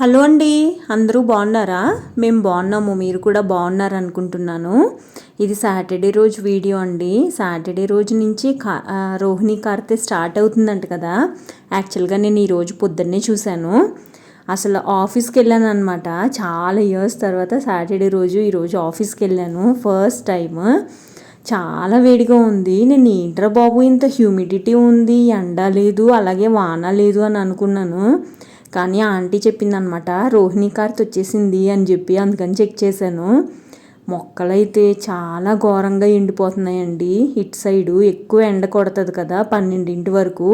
Hello అండి అందరూ బాగున్నారా? మేము బాగున్నాము మీరు కూడా బాగున్నారు అనుకుంటున్నాను ఇది సాటర్డే రోజు వీడియో అండి. సాటర్డే రోజు నుంచి కా రోహిణి కార్తె స్టార్ట్ అవుతుందంట కదా. యాక్చువల్గా నేను ఈరోజు పొద్దున్నే చూశాను. అసలు ఆఫీస్కి వెళ్ళాను అనమాట చాలా ఇయర్స్ తర్వాత సాటర్డే రోజు ఈరోజు ఆఫీస్కి వెళ్ళాను ఫస్ట్ టైం చాలా వేడిగా ఉంది. నేను ఏంట్రా బాబు ఇంత హ్యూమిడిటీ ఉంది ఎండ లేదు అలాగే వాన లేదు అని అనుకున్నాను. కానీ ఆంటీ చెప్పిందనమాట రోహిణి కార్త్ వచ్చేసింది అని చెప్పి అందుకని చెక్ చేశాను. మొక్కలైతే చాలా ఘోరంగా ఎండిపోతున్నాయండి. ఇటు సైడు ఎక్కువ ఎండ కొడుతుంది కదా పన్నెండింటి వరకు.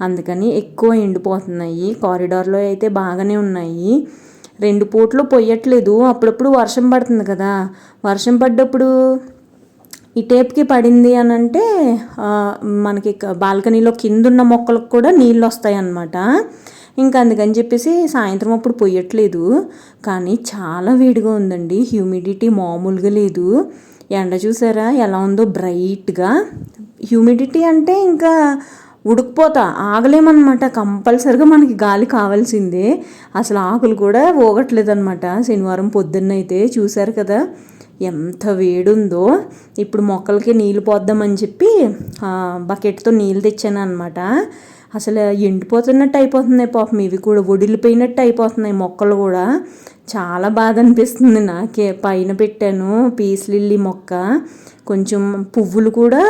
అందుకని ఎక్కువ ఎండిపోతున్నాయి. కారిడార్లో అయితే బాగానే ఉన్నాయి. రెండు పూట్లు పొయ్యట్లేదు. అప్పుడప్పుడు వర్షం పడుతుంది కదా. వర్షం పడ్డప్పుడు ఈ టేప్కి పడింది అని అంటే మనకి బాల్కనీలో కింద ఉన్న మొక్కలకు కూడా నీళ్ళు వస్తాయి అన్నమాట ఇంకా అందుకని చెప్పేసి సాయంత్రం అప్పుడు పొయ్యట్లేదు. కానీ చాలా వేడిగా ఉందండి. హ్యూమిడిటీ మామూలుగా లేదు. ఎండ చూసారా? ఎలా ఉందో బ్రైట్గా. హ్యూమిడిటీ అంటే ఇంకా ఉడికిపోతా. ఆగలేమన్నమాట. కంపల్సరిగా మనకి గాలి కావాల్సిందే. అసలు ఆకులు కూడా పోగట్లేదన్నమాట. శనివారం పొద్దున్నైతే చూశారు కదా? ఎంత వేడుందో. ఇప్పుడు మొక్కలకి నీళ్ళు పోద్దామని చెప్పి బకెట్తో నీళ్ళు తెచ్చాను అనమాట అసలు ఎండిపోతున్నట్టు అయిపోతున్నాయి పాపం. ఇవి కూడా ఒడిలిపోయినట్టు అయిపోతున్నాయి మొక్కలు కూడా. చాలా బాధ అనిపిస్తుంది నాకే. పైన పెట్టాను పీస్ లిల్లీ మొక్క. కొంచెం పువ్వులు కూడా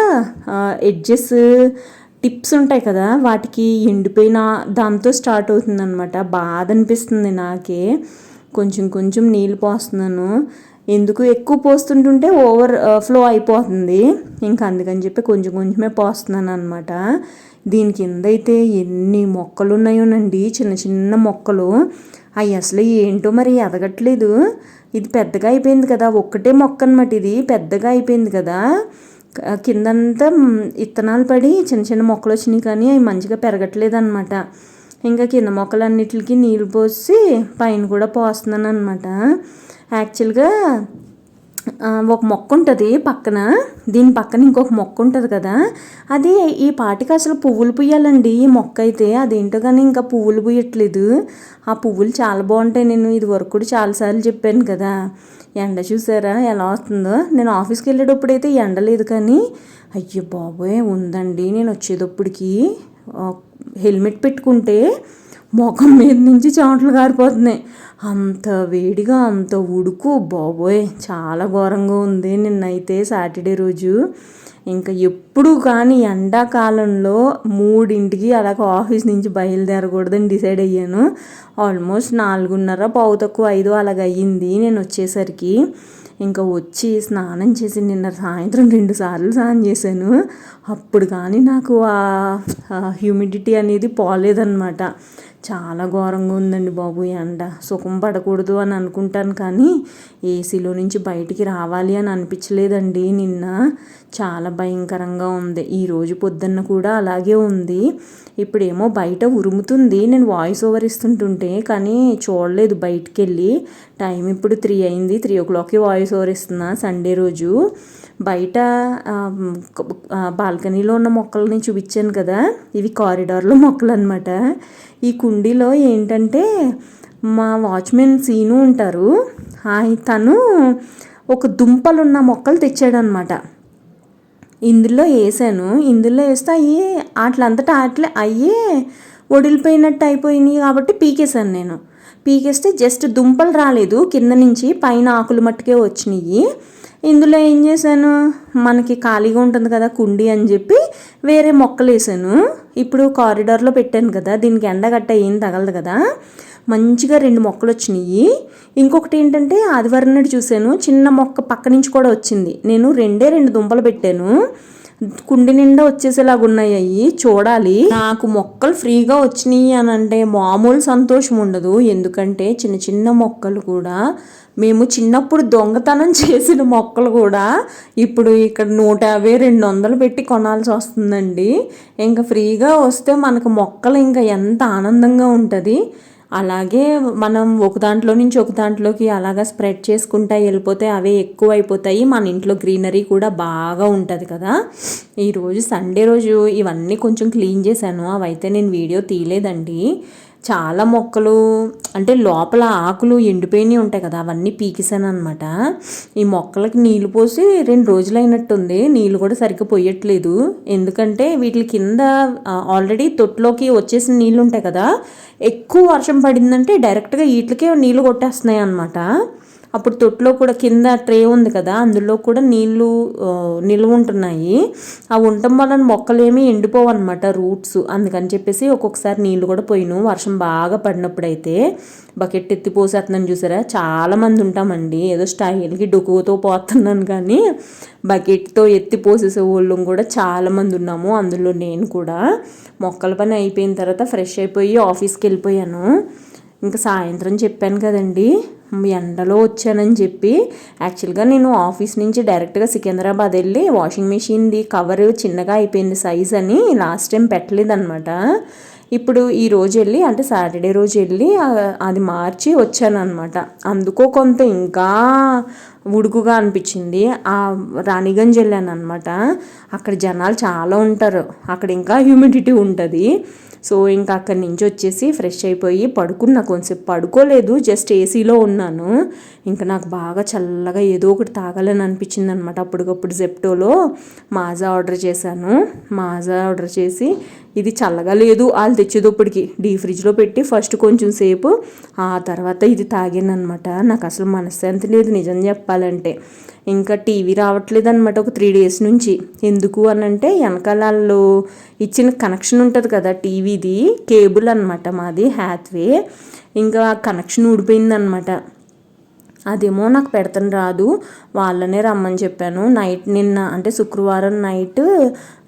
ఎడ్జెస్ టిప్స్ ఉంటాయి కదా వాటికి ఎండిపోయిన దాంతో స్టార్ట్ అవుతుందన్నమాట. బాధ అనిపిస్తుంది నాకే. కొంచెం కొంచెం నీళ్ళు పోస్తున్నాను. ఎందుకు ఎక్కువ పోస్తుంటుంటే ఓవర్ ఫ్లో అయిపోతుంది. ఇంకా అందుకని చెప్పి కొంచెం కొంచెమే పోస్తున్నాను అనమాట దీని కింద అయితే ఎన్ని మొక్కలు ఉన్నాయోనండి చిన్న చిన్న మొక్కలు. అవి అసలు ఏంటో మరి ఎదగట్లేదు. ఇది పెద్దగా అయిపోయింది కదా. ఒక్కటే మొక్క అనమాట ఇది. పెద్దగా అయిపోయింది కదా. కిందంతా ఇత్తనాలు పడి చిన్న చిన్న మొక్కలు వచ్చినాయి కానీ అవి మంచిగా పెరగట్లేదు అనమాట ఇంకా కింద మొక్కలన్నిటికి నీళ్ళు పోసి పైన కూడా పోస్తున్నాను అనమాట యాక్చువల్గా ఒక మొక్క ఉంటుంది పక్కన. దీని పక్కన ఇంకొక మొక్క ఉంటుంది కదా. అది ఈ పాటికి అసలు పువ్వులు పుయ్యాలండి ఈ మొక్క అయితే అదేంటో కానీ ఇంకా పువ్వులు పుయ్యట్లేదు. ఆ పువ్వులు చాలా బాగుంటాయి. నేను ఇది వరకు కూడా చాలాసార్లు చెప్పాను కదా. ఎండ చూసారా ఎలా వస్తుందో? నేను ఆఫీస్కి వెళ్ళేటప్పుడు అయితే ఎండ లేదు కానీ అయ్యో బాబోయ్! ఉందండి. నేను వచ్చేటప్పటికి హెల్మెట్ పెట్టుకుంటే ముఖం మీద నుంచి చెమటలు కారిపోతున్నాయి అంత వేడిగా అంత ఉడుకు. బాబోయ్ చాలా ఘోరంగా ఉంది నిన్నైతే సాటర్డే రోజు. ఇంకా ఎప్పుడు కానీ ఎండాకాలంలో మూడింటికి అలాగ ఆఫీస్ నుంచి బయలుదేరకూడదని డిసైడ్ అయ్యాను. ఆల్మోస్ట్ నాలుగున్నర పావు తక్కువ ఐదు అలాగ అయ్యింది నేను వచ్చేసరికి. ఇంకా వచ్చి స్నానం చేసి నిన్న సాయంత్రం రెండు సార్లు స్నానం చేశాను. అప్పుడు కానీ నాకు ఆ హ్యూమిడిటీ అనేది పోలేదన్నమాట. చాలా ఘోరంగా ఉందండి బాబు ఎండ. సుఖం పడకూడదు అని అనుకుంటాను కానీ ఏసీలో నుంచి బయటికి రావాలి అని అనిపించలేదండి నిన్న. చాలా భయంకరంగా ఉంది. ఈ రోజు పొద్దున్న కూడా అలాగే ఉంది. ఇప్పుడేమో బయట ఉరుముతుంది. నేను వాయిస్ ఓవర్ ఇస్తుంటుంటే కానీ చూడలేదు బయటికి వెళ్ళి టైం ఇప్పుడు త్రీ అయింది. త్రీ ఓ క్లాక్కి వాయిస్ ఓవర్ ఇస్తున్నా సండే రోజు. బయట బాల్కనీలో ఉన్న మొక్కలని చూపించాను కదా. ఇవి కారిడార్లో మొక్కలు అనమాట ఈ కుండీలో ఏంటంటే మా వాచ్మెన్ సీను ఉంటారు. తను ఒక దుంపలున్న మొక్కలు తెచ్చాడనమాట ఇందులో వేసాను ఇందులో వేస్తే అయ్యి అట్లంతటా అట్లే అయ్యే ఒడిలిపోయినట్టు అయిపోయినాయి కాబట్టి పీకేశాను నేను. పీకేస్తే జస్ట్ దుంపలు రాలేదు. కింద నుంచి పైన ఆకులు మట్టుకే వచ్చినాయి ఇందులో ఏం చేశాను? మనకి ఖాళీగా ఉంటుంది కదా కుండీ అని చెప్పి వేరే మొక్కలు వేసాను ఇప్పుడు కారిడార్లో పెట్టాను కదా దీనికి ఎండగట్ట ఏం తగలదు కదా. మంచిగా రెండు మొక్కలు వచ్చినాయి. ఇంకొకటి ఏంటంటే ఆదివారం నాడు చూశాను చిన్న మొక్క పక్క నుంచి కూడా వచ్చింది. నేను రెండే రెండు దుంపలు పెట్టాను. కుండి నిండా వచ్చేసేలాగా ఉన్నాయి అవి చూడాలి. నాకు మొక్కలు ఫ్రీగా వచ్చినాయి అని అంటే మామూలు సంతోషం ఉండదు. ఎందుకంటే చిన్న చిన్న మొక్కలు కూడా మేము చిన్నప్పుడు దొంగతనం చేసిన మొక్కలు కూడా ఇప్పుడు ఇక్కడ నూట యాభై రెండు వందలు పెట్టి కొనాల్సి వస్తుందండి. ఇంకా ఫ్రీగా వస్తే మనకు మొక్కలు ఇంకా ఎంత ఆనందంగా ఉంటుంది. అలాగే మనం ఒక దాంట్లో నుంచి ఒక దాంట్లోకి అలాగా స్ప్రెడ్ చేసుకుంటా వెళ్ళిపోతే అవే ఎక్కువ అయిపోతాయి మన ఇంట్లో గ్రీనరీ కూడా బాగా ఉంటుంది కదా. ఈరోజు సండే రోజు ఇవన్నీ కొంచెం క్లీన్ చేశాను. అవైతే నేను వీడియో తీయలేదండి. చాలా మొక్కలు అంటే లోపల ఆకులు ఎండిపోయినవి ఉంటాయి కదా అవన్నీ పీకిసాను అనమాట ఈ మొక్కలకి నీళ్ళు పోసి రెండు రోజులు అయినట్టుంది నీళ్ళు కూడా సరిగ్గా పోయట్లేదు. ఎందుకంటే వీటి కింద ఆల్రెడీ తొట్టులోకి వచ్చేసిన నీళ్ళు ఉంటాయి కదా ఎక్కువ వర్షం పడిందంటే డైరెక్ట్గా వీటికే నీళ్ళు కొట్టేస్తున్నాయి అనమాట అప్పుడు తొట్టులో కూడా కింద ట్రే ఉంది కదా అందులో కూడా నీళ్ళు నిల్వ ఉంటున్నాయి. ఆ ఉండటం వలన మొక్కలు ఏమీ ఎండిపోవు అనమాట రూట్స్. అందుకని చెప్పేసి ఒక్కొక్కసారి నీళ్ళు కూడా పోయిను. వర్షం బాగా పడినప్పుడు అయితే బకెట్ ఎత్తి పోసేస్తున్నాను చూసారా? చాలామంది ఉంటామండి. ఏదో స్టైల్కి డొక్కుతో పోతున్నాను కానీ బకెట్తో ఎత్తి పోసేసే వాళ్ళం కూడా చాలామంది ఉన్నాము. అందులో నేను కూడా మొక్కల పని అయిపోయిన తర్వాత ఫ్రెష్ అయిపోయి ఆఫీస్కి వెళ్ళిపోయాను. ఇంకా సాయంత్రం చెప్పాను కదండి. ఎండలో వచ్చానని చెప్పి. యాక్చువల్గా నేను ఆఫీస్ నుంచి డైరెక్ట్గా సికింద్రాబాద్ వెళ్ళి వాషింగ్ మెషిన్ది కవర్ చిన్నగా అయిపోయింది సైజ్ అని లాస్ట్ టైం పెట్టలేదన్నమాట. ఇప్పుడు ఈ రోజు వెళ్ళి అంటే సాటర్డే రోజు వెళ్ళి అది మార్చి వచ్చాను అనమాట అందుకో కొంత ఇంకా ఉడుకుగా అనిపించింది. ఆ రాణిగంజ్ వెళ్ళాను అనమాట అక్కడ జనాలు చాలా ఉంటారు. అక్కడ ఇంకా హ్యూమిడిటీ ఉంటుంది. సో ఇంకా అక్కడి నుంచి వచ్చేసి ఫ్రెష్ అయిపోయి పడుకున్నా కొంచెం పడుకోలేదు జస్ట్ ఏసీలో ఉన్నాను. ఇంకా నాకు బాగా చల్లగా ఏదో ఒకటి తాగాలని అనిపించింది అనమాట అప్పటికప్పుడు జెప్టోలో మాజా ఆర్డర్ చేశాను. మాజా ఆర్డర్ చేసి ఇది చల్లగా లేదు వాళ్ళు తెచ్చేటప్పటికి డీ ఫ్రిడ్జ్లో పెట్టి ఫస్ట్ కొంచెం సేపు ఆ తర్వాత ఇది తాగాను అనమాట నాకు అసలు మనశ్శాంతి లేదు నిజం చెప్పాలంటే. ఇంకా టీవీ రావట్లేదు అనమాట ఒక త్రీ డేస్ నుంచి. ఎందుకు అని అంటే వెనకాలలో ఇచ్చిన కనెక్షన్ ఉంటుంది కదా టీవీది కేబుల్ అనమాట మాది హ్యాత్వే ఇంకా కనెక్షన్ ఊడిపోయిందనమాట. అదేమో నాకు పెడతాను రాదు వాళ్ళనే రమ్మని చెప్పాను. నైట్ నిన్న అంటే శుక్రవారం నైట్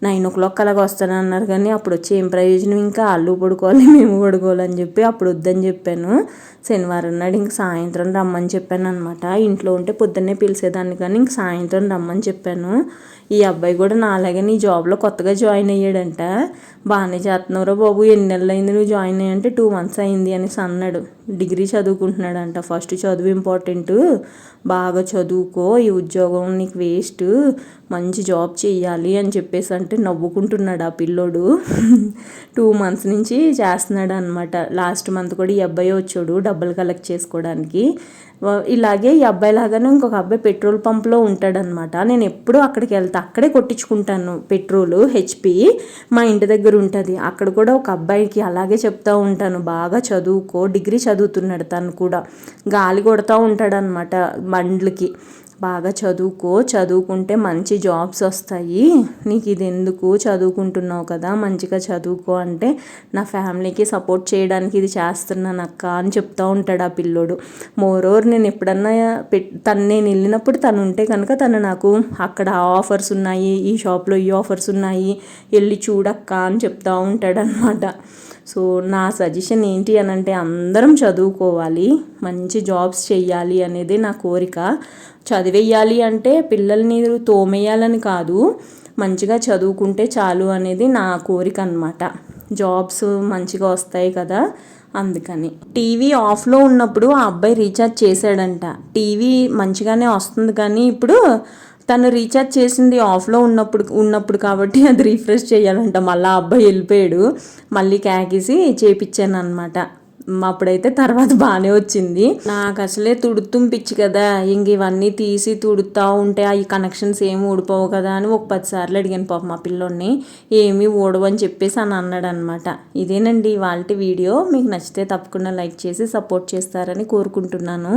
నైన్ ఓ క్లాక్ అలాగ వస్తానన్నారు కానీ అప్పుడు వచ్చి ఏం ప్రయోజనం? ఇంకా అల్లు పడుకోవాలి మేము పడుకోవాలని చెప్పి అప్పుడు వద్దని చెప్పాను. శనివారం నాడు ఇంక సాయంత్రం రమ్మని చెప్పాను అనమాట ఇంట్లో ఉంటే పొద్దున్నే పిలిచేదాన్ని కానీ ఇంక సాయంత్రం రమ్మని చెప్పాను. ఈ అబ్బాయి కూడా నాలాగే నీ జాబ్లో కొత్తగా జాయిన్ అయ్యాడంట. బాగానే చేస్తున్నావురా బాబు ఎన్ని నెలలు అయింది నువ్వు జాయిన్ అయ్యంటే టూ మంత్స్ అయింది అనేసి అన్నాడు. డిగ్రీ చదువుకుంటున్నాడంట. ఫస్ట్ చదువు ఇంపార్టెంట్. బాగా చదువుకో ఈ ఉద్యోగం నీకు వేస్ట్. మంచి జాబ్ చేయాలి అని చెప్పేసి అంటే నవ్వుకుంటున్నాడు ఆ పిల్లోడు. టూ మంత్స్ నుంచి చేస్తున్నాడు అనమాట లాస్ట్ మంత్ కూడా ఈ అబ్బాయి వచ్చాడు డబ్బులు కలెక్ట్ చేసుకోవడానికి. ఇలాగే ఈ అబ్బాయి లాగానే ఇంకొక అబ్బాయి పెట్రోల్ పంప్లో ఉంటాడనమాట నేను ఎప్పుడూ అక్కడికి వెళ్తా అక్కడే కొట్టించుకుంటాను పెట్రోల్ హెచ్పి మా ఇంటి దగ్గర ఉంటుంది. అక్కడ కూడా ఒక అబ్బాయికి అలాగే చెప్తూ ఉంటాను. బాగా చదువుకో డిగ్రీ చదువుతున్నాడు తను కూడా. గాలి కొడుతూ ఉంటాడనమాట బండ్లకి. బాగా చదువుకో చదువుకుంటే మంచి జాబ్స్ వస్తాయి. నీకు ఇది ఎందుకు చదువుకుంటున్నావు కదా? మంచిగా చదువుకో అంటే నా ఫ్యామిలీకి సపోర్ట్ చేయడానికి ఇది చేస్తున్నాను అక్క అని చెప్తూ ఉంటాడు ఆ పిల్లోడు. మోరోర్ నేను ఎప్పుడన్నా తను నేను వెళ్ళినప్పుడు తను ఉంటే కనుక తను నాకు అక్కడ ఆఫర్స్ ఉన్నాయి ఈ షాప్లో ఈ ఆఫర్స్ ఉన్నాయి వెళ్ళి చూడక్క అని చెప్తూ ఉంటాడనమాట సో నా సజెషన్ ఏంటి అని అంటే అందరం చదువుకోవాలి మంచి జాబ్స్ చెయ్యాలి అనేది నా కోరిక. చదివేయాలి అంటే పిల్లల్ని తోమేయాలని కాదు మంచిగా చదువుకుంటే చాలు అనేది నా కోరిక అనమాట జాబ్స్ మంచిగా వస్తాయి కదా అందుకని. టీవీ ఆఫ్లో ఉన్నప్పుడు ఆ అబ్బాయి రీఛార్జ్ చేశాడంట. టీవీ మంచిగానే వస్తుంది కానీ ఇప్పుడు తను రీఛార్జ్ చేసింది ఆఫ్లో ఉన్నప్పుడు ఉన్నప్పుడు కాబట్టి అది రీఫ్రెష్ చేయాలంట. మళ్ళీ ఆ అబ్బాయి వెళ్ళిపోయాడు. మళ్ళీ క్యాకేసి చేపించాను అనమాట అప్పుడైతే తర్వాత బాగానే వచ్చింది. నాకు అసలే తుడుతుం పిచ్చి కదా. ఇంక ఇవన్నీ తీసి తుడుతూ ఉంటే ఈ కనెక్షన్స్ ఏమి ఊడిపోవు కదా అని ఒక పది సార్లు అడిగాను పాప మా పిల్లోని ఏమీ ఊడవని చెప్పేసి అని అన్నాడు అనమాట ఇదేనండి వాళ్ళ వీడియో. మీకు నచ్చితే తప్పకుండా లైక్ చేసి సపోర్ట్ చేస్తారని కోరుకుంటున్నాను.